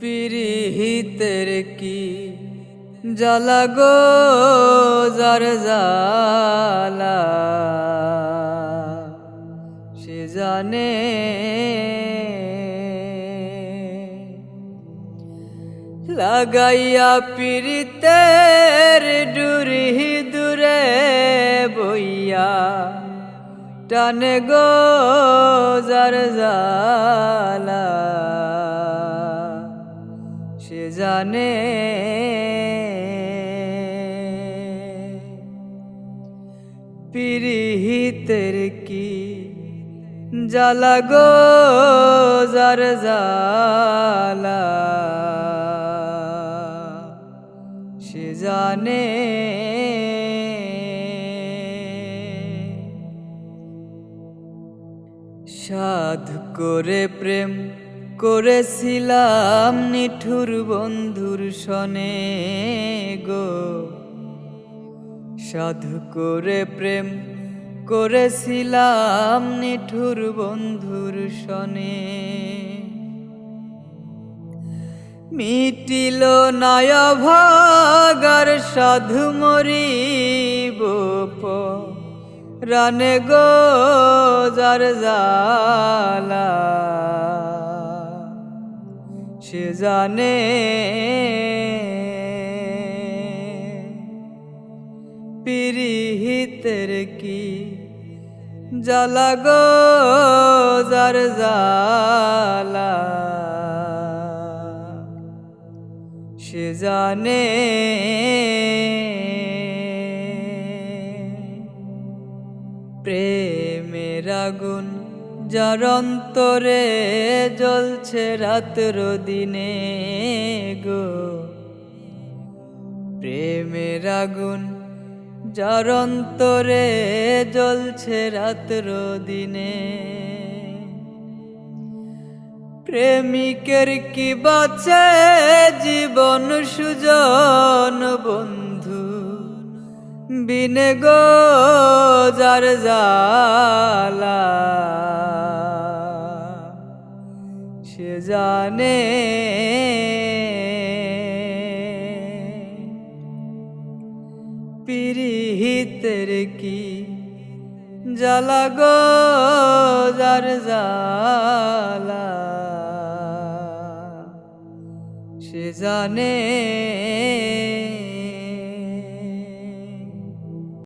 পিরিহিতের কি জ্বালা গো যার জালা সে জানে লাগাইয়া পিরিতের ডুরি দূরে বইয়া টানে গো যার জালা জানে। পিরিহিতের কি জ্বালা গো যার জালা সে জানে। সাধ করে প্রেম করেছিলাম নিঠুর বন্ধুর সনে গো। সাধু করে প্রেম করেছিলাম নিঠুর বন্ধুর সনে। মিটিল নয় ভাগার সাধু মরিব রানে গো যার জালা। সে জানে। পিরিহিতের কি জ্বালা গো যার জালা সে জানে। প্রেমের আগুন যার অন্তরে জ্বলছে রাত্র দিনে গো। প্রেমের আগুন যার অন্তরে জ্বলছে রাত্র দিনে। প্রেমিকের কি বাঁচে জীবন সুজন বন্ধু? বিনে গো যার জালা জানে। পিরিহিতের কি জ্বালা গো যার জালা সে জানে।